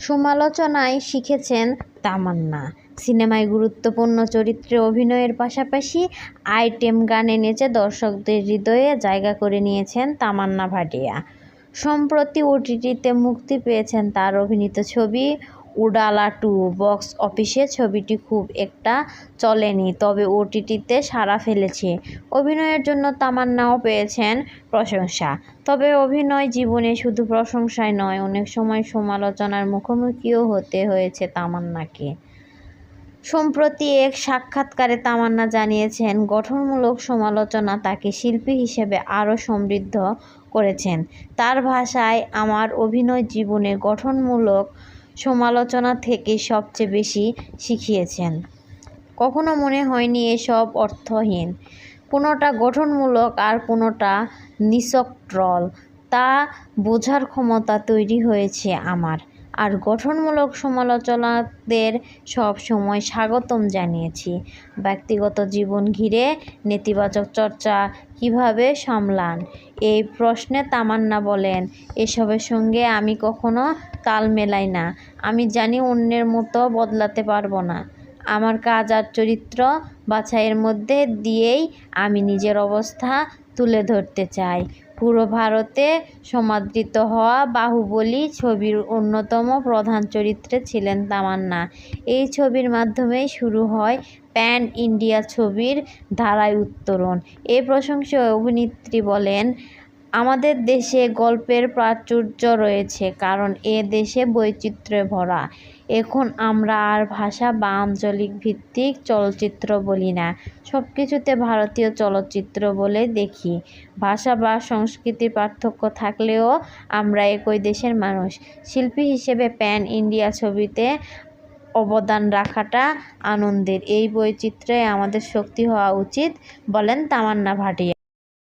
সমালোচনায় শিখেছেন তামান্না। সিনেমায় গুরুত্বপূর্ণ চরিত্রে অভিনয়ের পাশাপাশি আইটেম গানে নেচে দর্শকদের হৃদয়ে জায়গা করে নিয়েছেন তামান্না ভাটিয়া। সম্প্রতি ওটিটিতে মুক্তি পেয়েছেন তার অভিনীত ছবি উডালা টু বক্স অফিসে ছবিটি খুব একটা চলেনি, তবে ওটিটিতে সাড়া ফেলেছে। অভিনয়ের জন্য তামান্নাও পেয়েছেন প্রশংসা। তবে অভিনয় জীবনে শুধু প্রশংসাই নয়, অনেক সময় সমালোচনার মুখোমুখিও হতে হয়েছে তামান্নাকে। সম্প্রতি এক সাক্ষাৎকারে তামান্না জানিয়েছেন, গঠনমূলক সমালোচনা তাকে শিল্পী হিসেবে আরও সমৃদ্ধ করেছেন। তার ভাষায়, আমার অভিনয় জীবনে গঠনমূলক সমালোচনা থেকে সবচেয়ে বেশি শিখিয়েছেন। কখনো মনে হয়নি এসব অর্থহীন। কোনোটা গঠনমূলক আর কোনোটা নিছক ট্রল। তা বোঝার ক্ষমতা তৈরি হয়েছে আমার। আর গঠনমূলক সমালোচনাদের সব সময় স্বাগতম জানিয়েছি। ব্যক্তিগত জীবন ঘিরে নেতিবাচক চর্চা কীভাবে সামলান? এই প্রশ্নে তামান্না বলেন, এসবের সঙ্গে আমি কখনো তাল মেলাই না। আমি জানি অন্যের মতো বদলাতে পারব না। আমার কাজ আর চরিত্র বাছাইয়ের মধ্যে দিয়েই আমি নিজের অবস্থা তুলে ধরতে চাই। পুরো ভারতে সমাদৃত হওয়া বাহুবলী ছবির অন্যতম প্রধান চরিত্রে ছিলেন তামান্না। এই ছবির মাধ্যমেই শুরু হয় প্যান ইন্ডিয়া ছবির ধারায় উত্তরণ এ প্রশংসায় অভিনেত্রী বলেন আমাদের দেশে গল্পের প্রাচুর্য রয়েছে, কারণ এ দেশে বৈচিত্র্যে ভরা। এখন আমরা আর ভাষা বা আঞ্চলিক ভিত্তিক চলচ্চিত্র বলি না সব কিছুতে ভারতীয় চলচ্চিত্র বলে দেখি। ভাষা বা সংস্কৃতির পার্থক্য থাকলেও আমরা একই দেশের মানুষ। শিল্পী হিসেবে প্যান ইন্ডিয়া ছবিতে অবদান রাখাটা আনন্দের। এই বৈচিত্র্যে আমাদের শক্তি হওয়া উচিত, বলেন তামান্না ভাটিয়া।